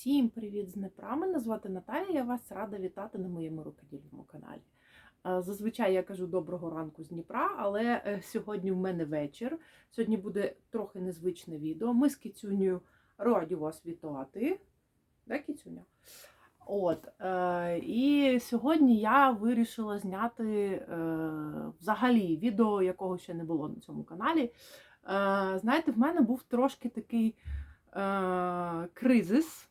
Всім привіт з Днепра. Мене звати Наталія. Я вас рада вітати на моєму рукодільному каналі. Е, Зазвичай я кажу доброго ранку з Дніпра, але е, сьогодні в мене вечір. Сьогодні буде трохи незвичне відео. Ми з Кіцюнею раді вас вітати. Да, Кіцюня? От, е, і сьогодні я вирішила зняти взагалі відео, якого ще не було на цьому каналі. Знаєте, в мене був трошки такий кризис,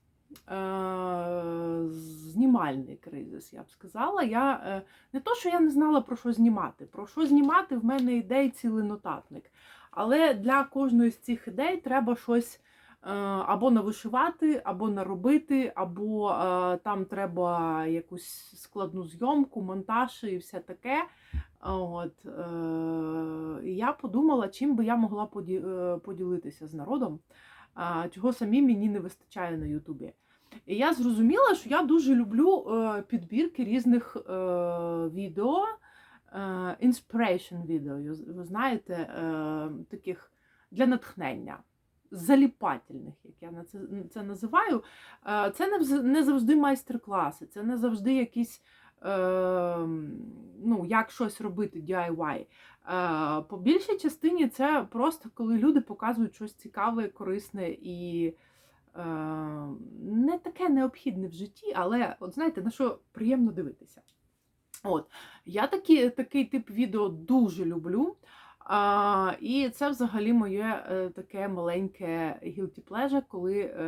знімальний кризис, я б сказала. Я, е, не то, що я не знала про що знімати. Про що знімати в мене ідей цілий нотатник. Але для кожної з цих ідей треба щось е, або навишивати, або наробити, або е, там треба якусь складну зйомку, монтаж і все таке. От, е, я подумала, чим би я могла поді- е, поділитися з народом, чого самі мені не вистачає на Ютубі. І я зрозуміла, що я дуже люблю е, підбірки різних е, відео, е, inspiration відео, ви знаєте, таких для натхнення. Заліпательних, як я на це, це називаю, це не, завжди майстер-класи, це не завжди якісь ну, як щось робити DIY. Е, по більшій частині це просто коли люди показують щось цікаве, корисне і е, не таке необхідне в житті, але от знаєте, на що приємно дивитися. От, я такі, такий тип відео дуже люблю. А, і це взагалі моє е, таке маленьке guilty pleasure, коли, е,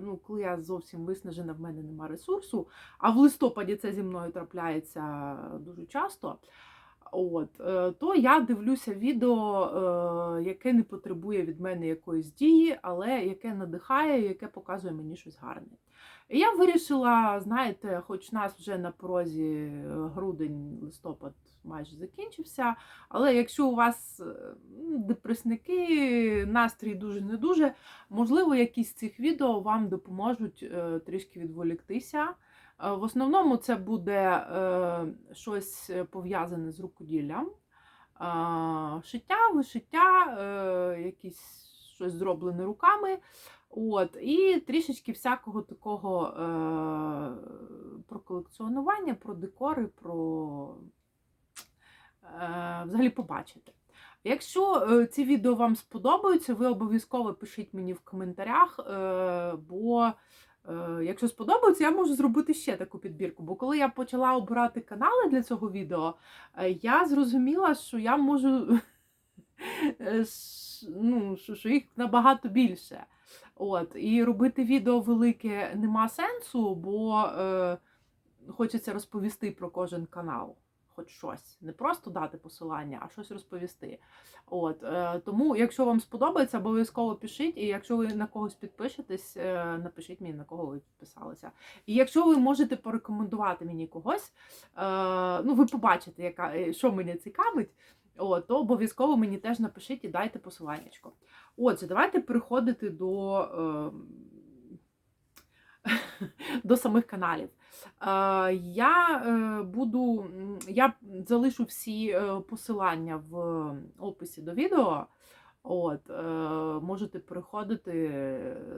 ну, коли я зовсім виснажена, в мене нема ресурсу. А в листопаді це зі мною трапляється дуже часто. От, е, то я дивлюся відео, е, яке не потребує від мене якоїсь дії, але яке надихає, яке показує мені щось гарне. І я вирішила, знаєте, хоч нас вже на порозі грудень, листопад майже закінчився. Але якщо у вас е, депресники, настрій дуже не дуже, можливо, якісь з цих відео вам допоможуть е, трішки відволіктися. Е, В основному це буде е, щось пов'язане з рукоділлям, е, шиття, вишиття, е, якісь щось зроблене руками. От, і трішечки всякого такого е, про колекціонування, про декори, про е, взагалі побачити. Якщо е, ці відео вам сподобаються, ви обов'язково пишіть мені в коментарях, е, бо е, якщо сподобається, я можу зробити ще таку підбірку. Бо коли я почала обирати канали для цього відео, е, я зрозуміла, що я можу е, ну, що їх набагато більше. От, і робити відео велике нема сенсу, бо е, хочеться розповісти про кожен канал. Хоч щось. Не просто дати посилання, а щось розповісти. От, е, тому, якщо вам сподобається, обов'язково пишіть. І якщо ви на когось підпишетесь, е, напишіть мені, на кого ви підписалися. І якщо ви можете порекомендувати мені когось, е, ну ви побачите, яка, що мене цікавить, от, то обов'язково мені теж напишіть і дайте посиланнячко. Отже, давайте переходити до, е, до самих каналів. Е, Я е, буду, я залишу всі е, посилання в описі до відео. От, можете переходити,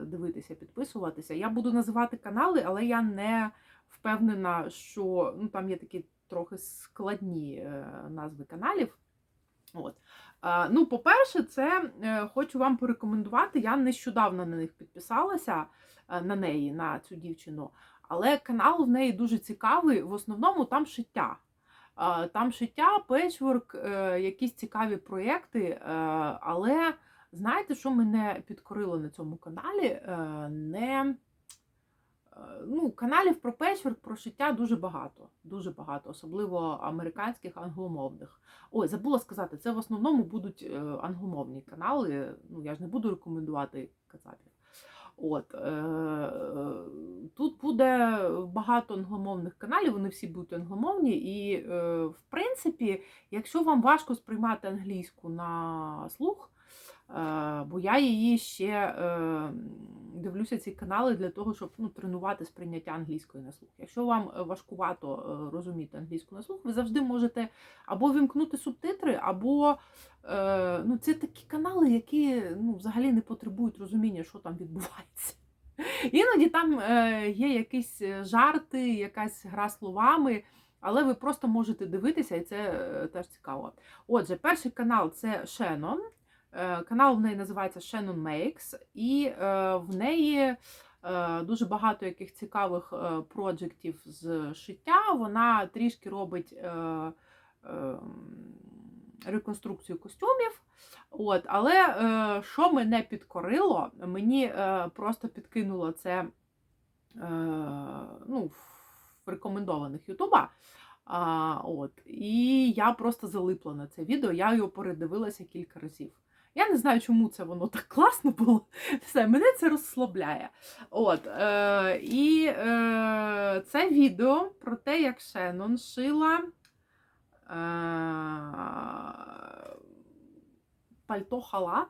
дивитися, підписуватися. Я буду називати канали, але я не впевнена, що ну, там є такі трохи складні назви каналів. От. Ну, по-перше, це хочу вам порекомендувати. Я нещодавно на них підписалася на неї, на цю дівчину. Але канал в неї дуже цікавий. В основному там шиття. Е, Там шиття, печворк, е, якісь цікаві проєкти. е, Але знаєте, що мене підкорило на цьому каналі? Е, Не е, ну, каналів про печворк, про шиття дуже багато. Дуже багато, особливо американських англомовних. Ой, забула сказати, це в основному будуть е, англомовні канали. Ну, я ж не буду рекомендувати кацапів. От, е, тут буде багато англомовних каналів, вони всі будуть англомовні. І, е, в принципі, якщо вам важко сприймати англійську на слух, бо я її ще е, дивлюся ці канали для того, щоб ну, тренувати сприйняття англійської на слух. Якщо вам е, важкувато е, розуміти англійську на слух, ви завжди можете або вімкнути субтитри, або е, ну, це такі канали, які ну, взагалі не потребують розуміння, що там відбувається. Іноді там е, є якісь е, жарти, якась гра словами, але ви просто можете дивитися, і це е, теж цікаво. Отже, перший канал це Shannon. Е, Канал в неї називається Shannon Makes, і е, в неї е, дуже багато яких цікавих проджектів з шиття. Вона трішки робить реконструкцію костюмів. От, але що мене підкорило, мені просто підкинуло це ну, в рекомендованих Ютуба. От, І я просто залипла на це відео, я його передивилася кілька разів. Я не знаю, чому це воно так класно було. Все, мене це розслабляє. От, е, І е, це відео про те, як Шеннон шила е, пальто-халат,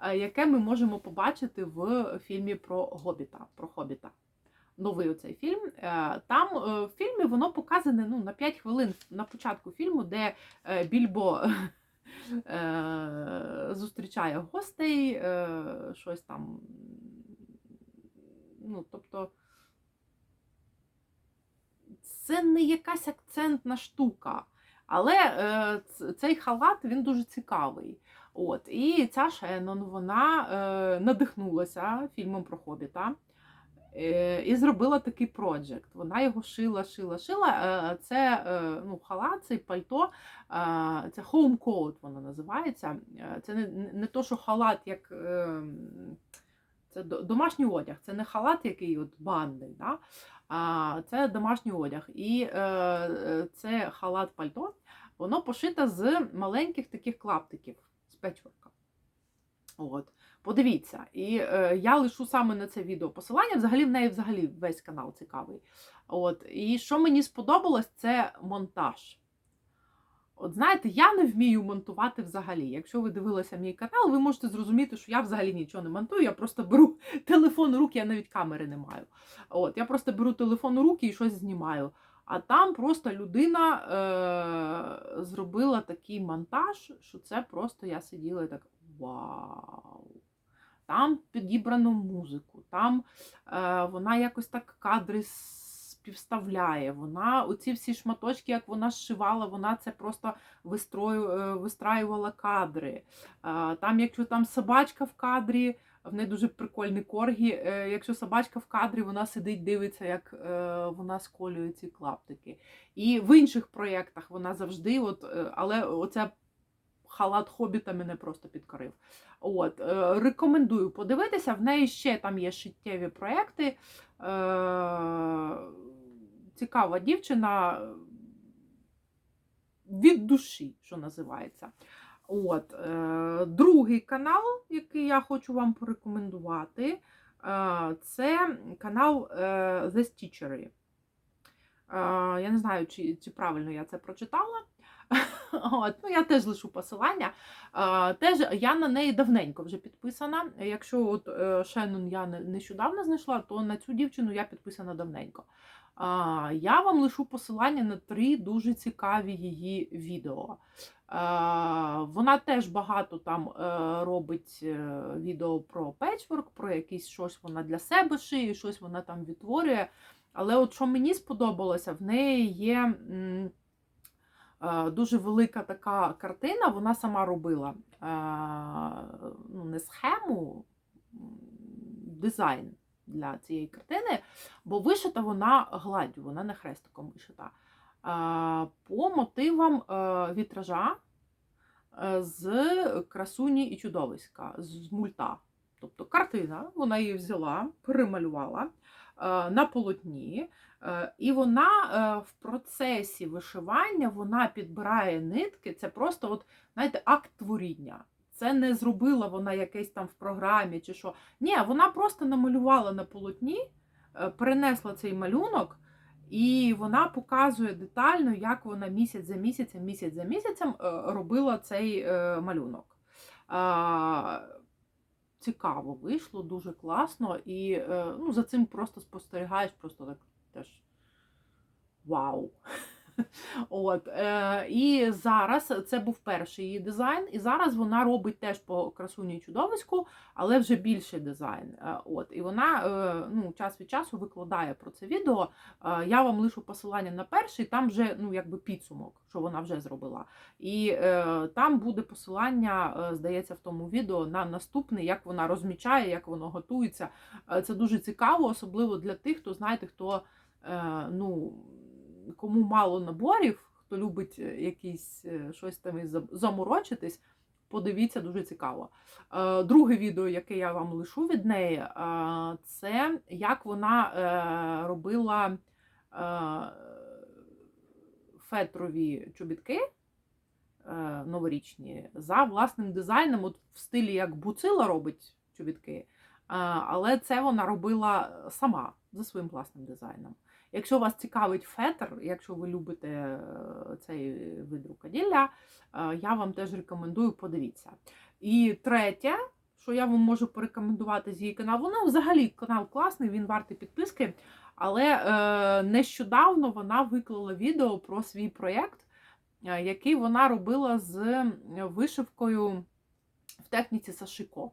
е, яке ми можемо побачити в фільмі про Гобіта. Про Хобіта. Новий оцей фільм. Е, Там е, в фільмі воно показане ну, на 5 хвилин на початку фільму, де Більбо зустрічає гостей, е, щось там. Ну, тобто, це не якась акцентна штука. Але е, цей халат він дуже цікавий. От, і ця Шеннон вона е, надихнулася фільмом про Хобіта е, і зробила такий проджект. Вона його шила, шила, шила. Е, це е, ну, халат, це пальто, е, це home coat воно називається. Е, Це не, не то, що халат, як. Е, це домашній одяг, це не халат, який от бандий, да? а це домашній одяг. І е, е, це халат пальто, воно пошите з маленьких таких клаптиків з печворка. От. Подивіться, і е, я лишу саме на це відео посилання. Взагалі в неї взагалі весь канал цікавий. От. І що мені сподобалось, це монтаж. От знаєте, я не вмію монтувати взагалі. Якщо ви дивилися мій канал, ви можете зрозуміти, що я взагалі нічого не монтую. Я просто беру телефон у руки, я навіть камери не маю. От, я просто беру телефон у руки і щось знімаю. А там просто людина е- зробила такий монтаж, що це просто я сиділа і так вау. Там підібрано музику, там е, вона якось так кадри співставляє. Вона оці всі шматочки, як вона зшивала, вона це просто вистрою, е, вистраювала кадри. Е, там, якщо там собачка в кадрі, в неї дуже прикольний коргі. е, Якщо собачка в кадрі, вона сидить, дивиться, як е, вона сколює ці клаптики. І в інших проєктах вона завжди, от, але оце халат хобіта мене просто підкорив. От, е, рекомендую подивитися. В неї ще там є шиттєві проєкти. Е, цікава дівчина від душі, що називається. От, е, другий канал, який я хочу вам порекомендувати, е, це канал е, The Stitchery. Е, я не знаю, чи, чи правильно я це прочитала. От, ну, я теж лишу посилання. Е, теж я на неї давненько вже підписана. Якщо от е, Шеннон я нещодавно знайшла, то на цю дівчину я підписана давненько. А, Я вам лишу посилання на три дуже цікаві її відео. А, Вона теж багато там е, робить е, відео про печворк, про якийсь щось вона для себе шиє, щось вона там відтворює. Але от що мені сподобалося, в неї є дуже велика така картина, вона сама робила е, ну, не схему, дизайн для цієї картини, бо вишита вона гладдю, вона не хрестиком вишита. По мотивам е, вітража е, з красуні і чудовиська, з мульта. Тобто картина, вона її взяла, перемалювала е, на полотні, е, і вона е, в процесі вишивання вона підбирає нитки. Це просто, от, знаєте, акт творіння. Це не зробила вона якесь там в програмі чи що. Ні, вона просто намалювала на полотні, е, перенесла цей малюнок, і вона показує детально, як вона місяць за місяцем, місяць за місяцем е, робила цей е, малюнок. Цікаво вийшло, дуже класно. І е, ну, за цим просто спостерігаєш, просто так теж вау. От, е, І зараз це був перший її дизайн, і зараз вона робить теж по красуні чудовиську, але вже більший дизайн. Е, От, І вона е, ну, час від часу викладає про це відео. Е, Я вам лишу посилання на перший, там вже ну, якби підсумок, що вона вже зробила. І е, там буде посилання, е, здається, в тому відео на наступний, як вона розмічає, як воно готується. Е, Це дуже цікаво, особливо для тих, хто знаєте, хто ну, кому мало наборів, хто любить е, якісь е, щось там за- заморочитись. Подивіться, дуже цікаво. Е, Друге відео, яке я вам лишу від неї, е, це як вона е, робила е, фетрові чобітки е, новорічні за власним дизайном, от в стилі як буцила робить чобітки, е, але це вона робила сама за своїм власним дизайном. Якщо вас цікавить фетр, якщо ви любите е, цей вид рукоділля, е, я вам теж рекомендую, подивіться. І третє, що я вам можу порекомендувати з її каналу, вона взагалі канал класний, він вартий підписки. Але е, нещодавно вона виклала відео про свій проєкт, е, який вона робила з вишивкою в техніці Сашико.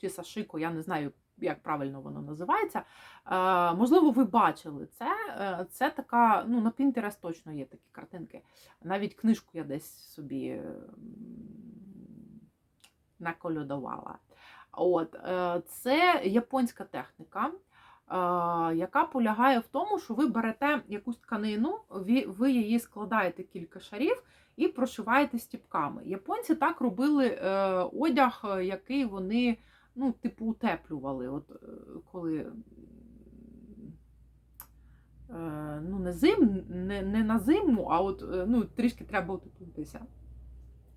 Чи Сашико, я не знаю, як правильно воно називається. Е, можливо, ви бачили це. Е, Це така, ну, на Pinterest точно є такі картинки. Навіть книжку я десь собі м, наколядувала. От, е, це японська техніка, яка полягає в тому, що ви берете якусь тканину, ви, її складаєте кілька шарів і прошиваєте стіпками. Японці так робили одяг, який вони ну, типу утеплювали. От, е, коли е, ну, не, зим, не, не на зиму, а от е, ну, трішки треба утеплитися.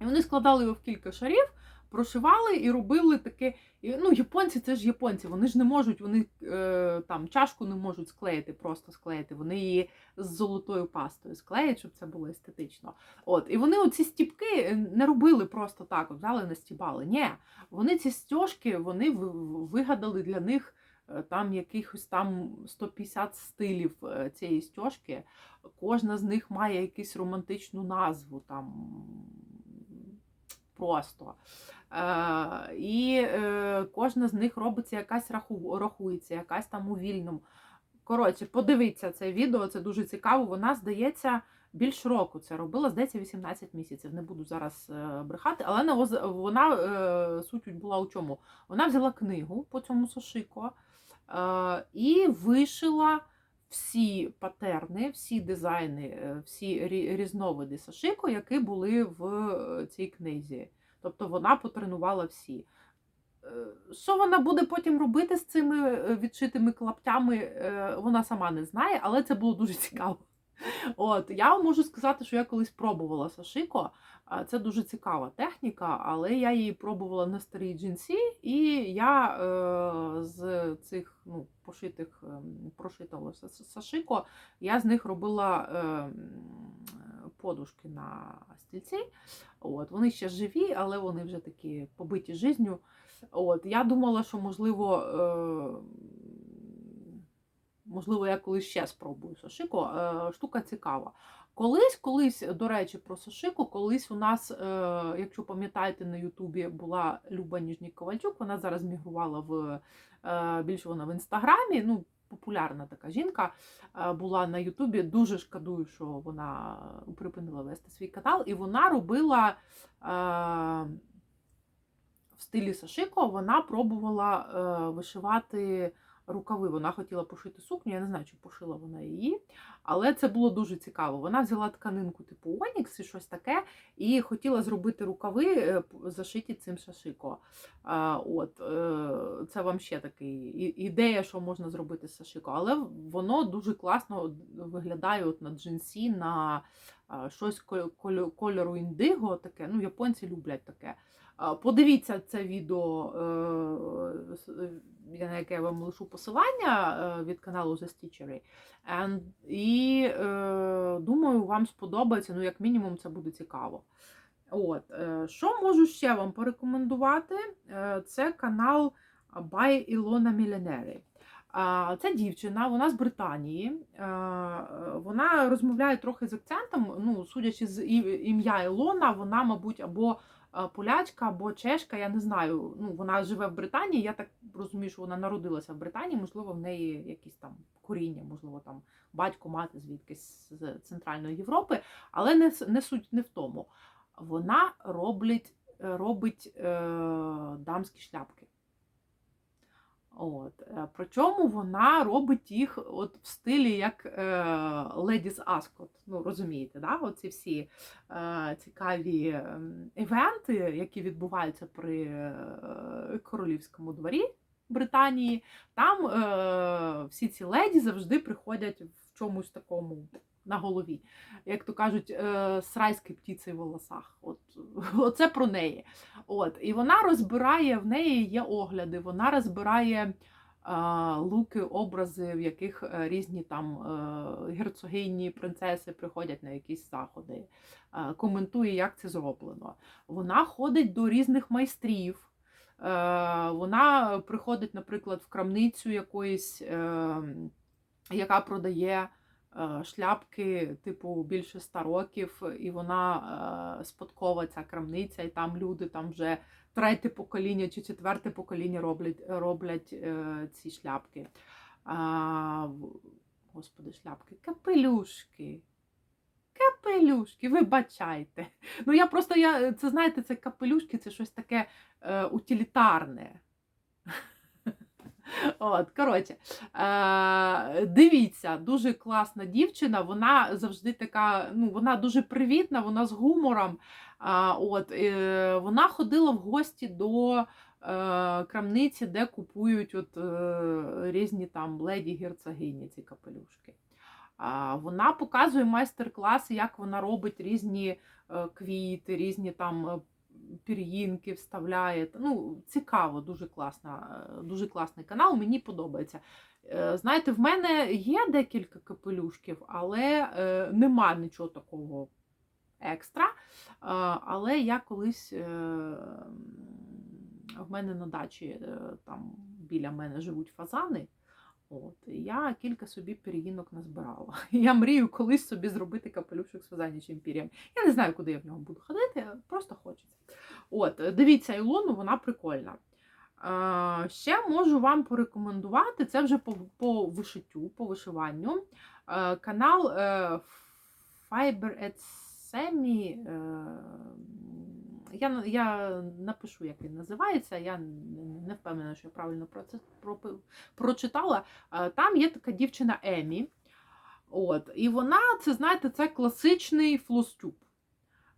І вони складали його в кілька шарів, прошивали і робили таке. Ну, японці це ж японці, вони ж не можуть, вони е, там чашку не можуть склеїти, просто склеїти. Вони її з золотою пастою склеять, щоб це було естетично. От, і вони оці стіпки не робили просто так, взяли настібали. Ні, вони ці стяжки, вони вигадали для них. е, Там якихось там 150 стилів е, цієї стяжки. Кожна з них має якусь романтичну назву там просто. Е, і е, кожна з них робиться якась раху, рахується, якась там у вільному. Коротше, подивіться це відео, це дуже цікаво. Вона, здається, більш року це робила, здається, 18 місяців. Не буду зараз е, брехати, але воз- вона е, суть була у чому? Вона взяла книгу по цьому Сошико е, і вишила всі патерни, всі дизайни, е, всі різновиди Сашико, які були в е, цій книзі. Тобто вона потренувала всі. Е, Що вона буде потім робити з цими відшитими клаптями, вона сама не знає, але це було дуже цікаво. От, я можу сказати, що я колись пробувала Сашико. Це дуже цікава техніка, але я її пробувала на старій джинсі, і я е, з цих ну, пошитих ем, прошитого Са- Са- Сашико, я з них робила е, подушки на стільці. От, вони ще живі, але вони вже такі побиті жизнью. От, я думала, що можливо. Е, Можливо, я колись ще спробую Сашико. Е, Штука цікава. Колись, колись, до речі, про Сашико, колись у нас, е, якщо пам'ятаєте, на Ютубі була Люба Ніжній Ковальчук, вона зараз мігрувала в е, більше вона в інстаграмі. Ну, популярна така жінка була на Ютубі. Дуже шкодую, що вона припинила вести свій канал, і вона робила. В стилі Сашико вона пробувала вишивати рукави. Вона хотіла пошити сукню, я не знаю, чи пошила вона її, але це було дуже цікаво. Вона взяла тканинку типу Онікс і щось таке, і хотіла зробити рукави, е, зашиті цим Сашико. А, от, е, це вам ще такий ідея, що можна зробити з Сашико, але воно дуже класно виглядає от на джинсі, на щось кольору індиго, таке. Ну, японці люблять таке. Подивіться це відео, е, е, на яке я вам лишу посилання е, від каналу The Stitchery. І думаю, вам сподобається, ну, як мінімум, це буде цікаво. От, що можу ще вам порекомендувати? Це канал By Ilona Millenary. А, Ця дівчина, вона з Британії. Вона розмовляє трохи з акцентом. Ну, судячи з ім'я Ілона, вона, мабуть, або полячка, або чешка. Я не знаю. Ну, вона живе в Британії. Я так розумію, що вона народилася в Британії. Можливо, в неї якісь там коріння, можливо, там батько, мати звідкись з Центральної Європи. Але не, не суть не в тому. Вона робить, робить е, дамські шляпки. От. е, Причому вона робить їх от в стилі як е, Ladies Ascot. Ну, розумієте, да? Оці всі е, цікаві ем, івенти, які відбуваються при е, королівському дворі Британії. Там е, всі ці леді завжди приходять в чомусь такому на голові. Як то кажуть, е, з райської птиці в волосах. От, оце про неї. От, і вона розбирає, в неї є огляди, вона розбирає а, луки, образи, в яких е, різні там е, герцогині, принцеси приходять на якісь заходи, е, коментує, як це зроблено. Вона ходить до різних майстрів. Е, Вона приходить, наприклад, в крамницю якоїсь, е, яка продає е, шляпки, типу, більше ста років, і вона е, спадкова ця крамниця, і там люди там вже третє покоління чи четверте покоління роблять, роблять е, ці шляпки. Господи, шляпки, капелюшки. Капелюшки, вибачайте. Ну я просто я це знаєте, це капелюшки, це щось таке е, утилітарне. От, коротше, е, дивіться, дуже класна дівчина. Вона завжди така, ну, вона дуже привітна, вона з гумором. А, от, е, вона ходила в гості до е, крамниці, де купують от, е, різні там леді герцогині ці капелюшки. А, вона показує майстер-класи, як вона робить різні е, квіти, різні там пір'їнки вставляє. Ну, цікаво, дуже класна, е, дуже класний канал, мені подобається. Е, Знаєте, в мене є декілька капелюшків, але е, нема нічого такого екстра. Але я колись в мене на дачі там біля мене живуть фазани. От, я кілька собі пір'їнок назбирала. Я мрію колись собі зробити капелюшок з фазанячим пір'ям. Я не знаю, куди я в нього буду ходити, просто хочеться. От, е, дивіться Ілону, вона прикольна. Е, ще можу вам порекомендувати, це вже по, по вишиттю, по вишиванню. Е, канал е, Fiber at Semi. Е, я, я напишу, як він називається. Я не- не впевнена, що я правильно про це пропи- прочитала. Е, Там є така дівчина Емі. От, і вона, це знаєте, це класичний флостюб.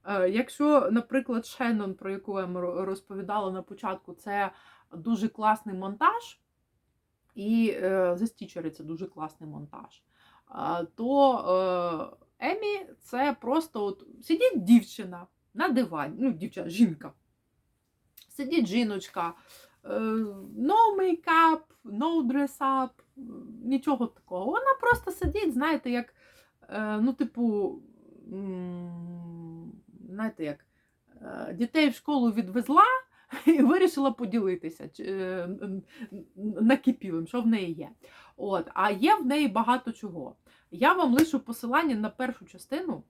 Е, Якщо, наприклад, Шеннон, про яку я розповідала на початку, це дуже класний монтаж, і е, The Stitcher це дуже класний монтаж, то е, Емі це просто от сидить дівчина на дивані, ну, дівчина, жінка. Сидить жіночка, е, no makeup, no dress up, нічого такого. Вона просто сидить, знаєте, як, е, ну, типу, знаєте, як е, дітей в школу відвезла і вирішила поділитися накипілим, що в неї є. От, а є в неї багато чого. Я вам лишу посилання на першу частину.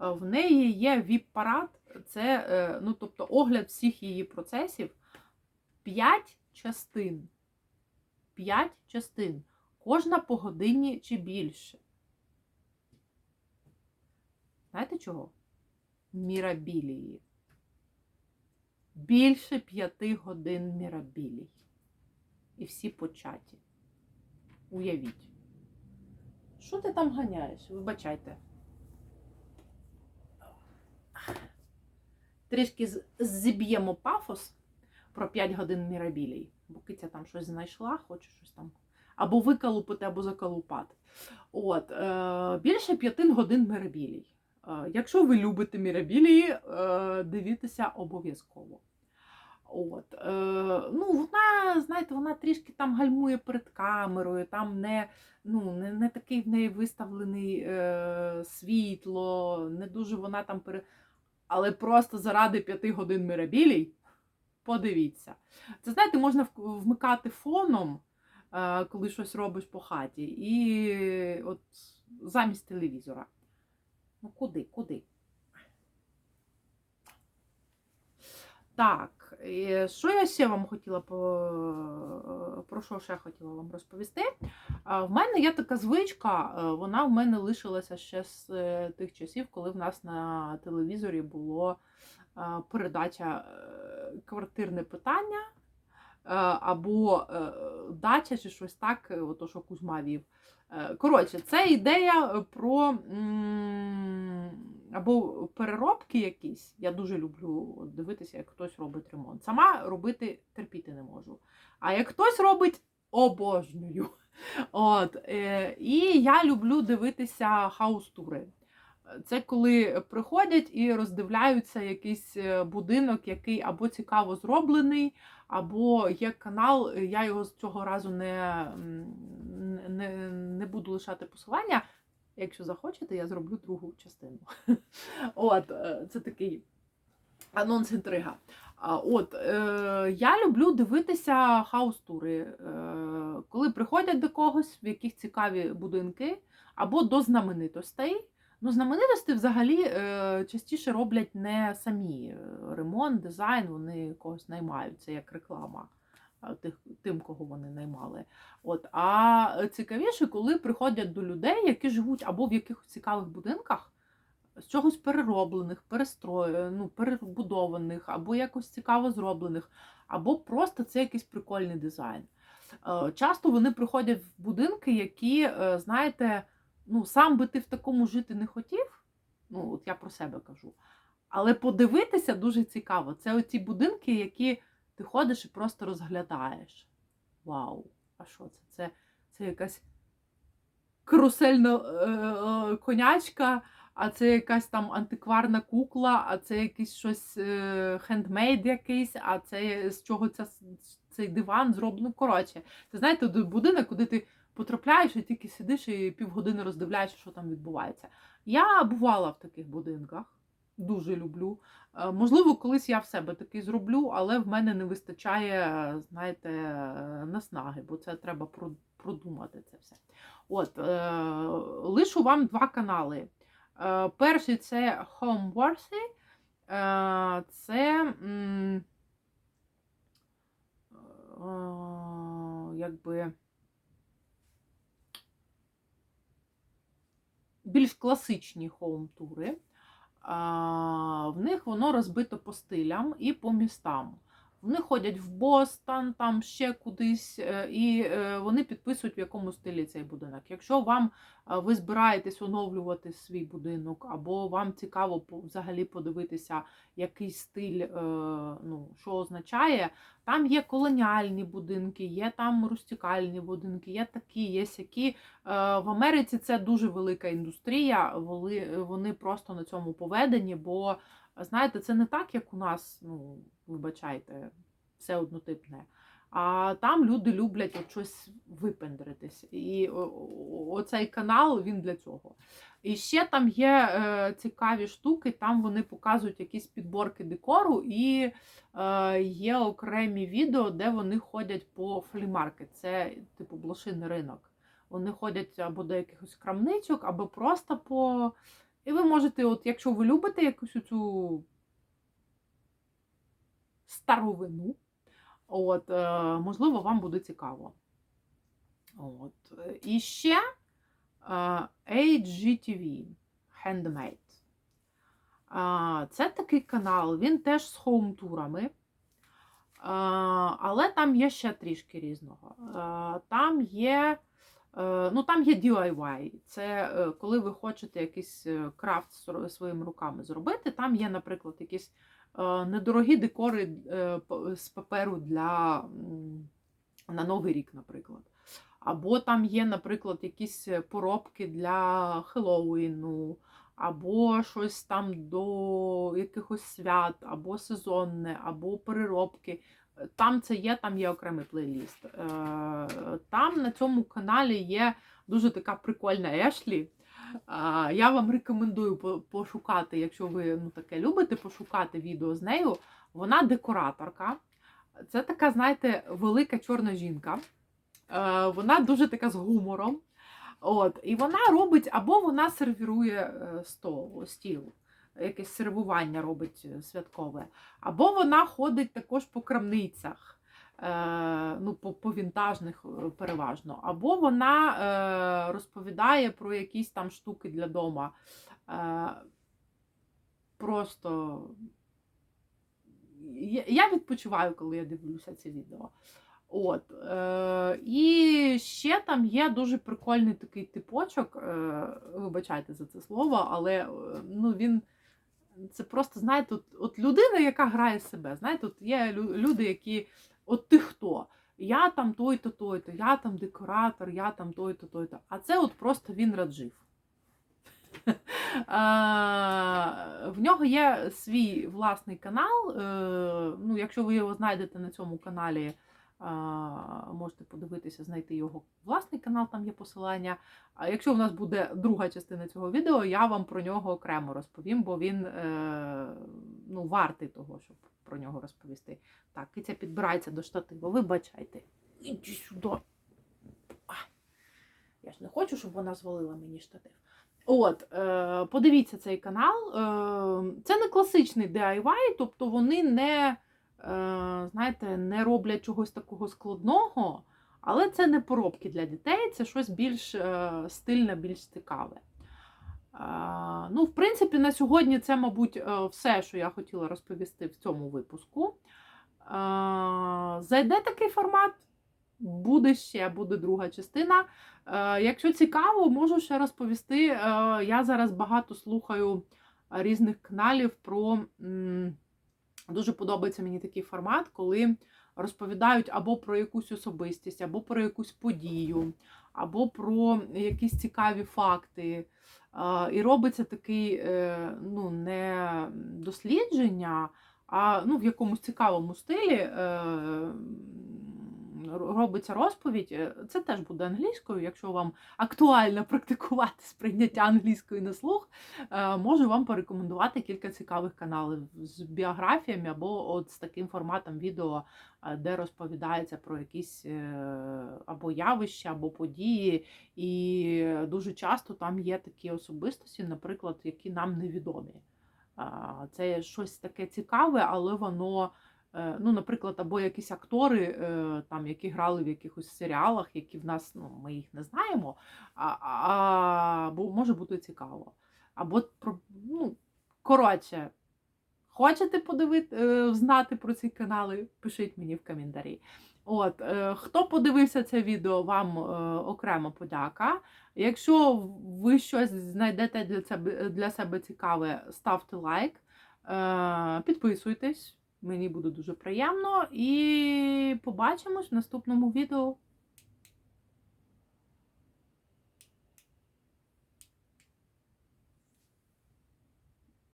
Е, В неї є віп-парад, це е, ну, тобто огляд всіх її процесів. П'ять частин. П'ять частин. Кожна по годині чи більше. Знаєте чого? Мірабілії. Більше п'яти годин мірабілій. І всі початі. Уявіть. Що ти там ганяєш? Вибачайте. Трішки зіб'ємо пафос про 5 годин мірабілій. Бо киця там щось знайшла, хоче щось там. Або викалупати, або закалупати. От, е, більше 5 годин мірабілій. Е, якщо ви любите мірабілії, е, дивіться обов'язково. От, е, ну, вона, знаєте, вона трішки там гальмує перед камерою, там не, ну, не, не такий в неї виставлений е, світло, не дуже вона там пере. Але просто заради п'яти годин мирабілій, подивіться. Це знаєте, можна вмикати фоном, е, коли щось робиш по хаті. І от замість телевізора. Ну куди, куди? Так, і що я ще вам хотіла про що ще хотіла вам розповісти? В мене є така звичка, е, вона в мене лишилася ще з е, тих часів, коли в нас на телевізорі було е, передача квартирне питання або дача чи щось так, ото що Кузьма вів. Коротше, це ідея про м, або переробки якісь. Я дуже люблю дивитися, як хтось робить ремонт. Сама робити терпіти не можу. А як хтось робить, обожнюю. От, е, і я люблю дивитися хаус-тури. Це коли приходять і роздивляються якийсь е, будинок, який або цікаво зроблений, або є канал. Я його з цього разу не, не, не буду лишати посилання. Якщо захочете, я зроблю другу частину. От, е, це такий анонс інтрига. От, е, я люблю дивитися хаус-тури, е, коли приходять до когось, в яких цікаві будинки, або до знаменитостей. Ну, знаменитості взагалі е, частіше роблять не самі е, ремонт, дизайн, вони когось наймають, це як реклама тих, тим, кого вони наймали. От, а цікавіше, коли приходять до людей, які живуть або в якихось цікавих будинках, з чогось перероблених, перестрою, ну, перебудованих, або якось цікаво зроблених, або просто це якийсь прикольний дизайн. Е, Часто вони приходять в будинки, які, е, знаєте, ну, сам би ти в такому жити не хотів. Ну, от я про себе кажу. Але подивитися дуже цікаво. Це оці будинки, які ти ходиш і просто розглядаєш. Вау! А що це? Це, це якась карусельна е, е, конячка, а це якась там антикварна кукла, а це якийсь щось е, хендмейд якийсь, а це з чого ця, цей диван зроблено. Коротше, це знаєте, будинок, куди ти потрапляєш і тільки сидиш і півгодини роздивляєшся, що там відбувається. Я бувала в таких будинках. Дуже люблю. Е, Можливо, колись я в себе такий зроблю, але в мене не вистачає, знаєте, наснаги, бо це треба продумати це все. От, е, лишу вам два канали. Е, перший це Homeworthy. Е, це е, якби більш класичні хоум-тури. В них воно розбито по стилям і по містам. Вони ходять в Бостон, там ще кудись, е, і е, вони підписують, в якому стилі цей будинок. Якщо вам е, ви збираєтесь оновлювати свій будинок, або вам цікаво взагалі подивитися, який стиль, ну, що означає, там є колоніальні будинки, є там рустикальні будинки, є такі, є сякі. В Америці це дуже велика індустрія, вони просто на цьому поведені, бо знаєте, це не так, як у нас, ну, вибачайте, все однотипне. А там люди люблять от щось випендритись. І оцей канал він для цього. І ще там є е, цікаві штуки, там вони показують якісь підборки декору, і е, є окремі відео, де вони ходять по флімаркет. Це типу блошиний ринок. Вони ходять або до якихось крамничок, або просто по. І ви можете, от, якщо ви любите якусь цю старовину, от, е, можливо, вам буде цікаво. От. І ще HGTV Handmade. Е, Це такий канал, він теж з хоум-турами. Але там є ще трішки різного. Е, Там є Ну, там є DIY. Це е, коли ви хочете якийсь е, крафт своїми руками зробити. Там є, наприклад, якісь е, недорогі декори е, з паперу для на Новий рік, наприклад. Або там є, наприклад, якісь поробки для Хеллоуіну, або щось там до якихось свят, або сезонне, або переробки. Там це є, там є окремий плейліст. Е, Там на цьому каналі є дуже така прикольна Ешлі. Я вам рекомендую пошукати, якщо ви ну, таке любите, пошукати відео з нею. Вона декораторка. Це така, знаєте, велика чорна жінка. Е, Вона дуже така з гумором. От, і вона робить, або вона сервірує е, стол, стіл, якесь сервування робить е, святкове, або вона ходить також по крамницях, е, ну, по, по вінтажних е, переважно, або вона розповідає про якісь там штуки для дома. Просто я, відпочиваю, коли я дивлюся це відео. От, е, і ще там є дуже прикольний такий типочок, е, вибачайте за це слово, але ну, він це просто, знаєте, от, от людина, яка грає себе. Знаєте, от є люди, які от ти хто? Я там той-то, той-то, я там декоратор, я там той-то, той-то. А це от просто він раджив. В нього є свій власний канал. е, Ну, якщо ви його знайдете на цьому каналі, можете подивитися, знайти його власний канал, там є посилання. А якщо у нас буде друга частина цього відео, я вам про нього окремо розповім, бо він е, ну, вартий того, щоб про нього розповісти. Так, киця підбирається до штатива. Вибачайте. Іди сюди. Я ж не хочу, щоб вона звалила мені штатив. От, е, подивіться цей канал. Е, це не класичний DIY, тобто вони не, знаєте, не роблять чогось такого складного, але це не поробки для дітей, це щось більш е, стильне, більш цікаве. Е, ну, в принципі, на сьогодні це, мабуть, е, все, що я хотіла розповісти в цьому випуску. Е, зайде такий формат, буде ще, буде друга частина. Е, Якщо цікаво, можу ще розповісти. Е, Я зараз багато слухаю різних каналів про дуже подобається мені такий формат, коли розповідають або про якусь особистість, або про якусь подію, або про якісь цікаві факти. Е, І робиться такий е, ну, не дослідження, а ну, в якомусь цікавому стилі. Робиться розповідь. Е, Це теж буде англійською, якщо вам актуально практикувати сприйняття англійської на слух, е, можу вам порекомендувати кілька цікавих каналів з біографіями або от з таким форматом відео, е, де розповідається про якісь або явища, або події. І дуже часто там є такі особистості, наприклад, які нам невідомі. Це щось таке цікаве, але воно. Е, Ну, наприклад, або якісь актори, е, там, які грали в якихось серіалах, які в нас ну, ми їх не знаємо, а, а, бо може бути цікаво. Або ну, коротше, хочете подивити, е, знати про ці канали, пишіть мені в коментарі. От, хто подивився це відео, вам окремо подяка. Якщо ви щось знайдете для себе, для себе цікаве, ставте лайк, підписуйтесь. Мені буде дуже приємно. І побачимось в наступному відео.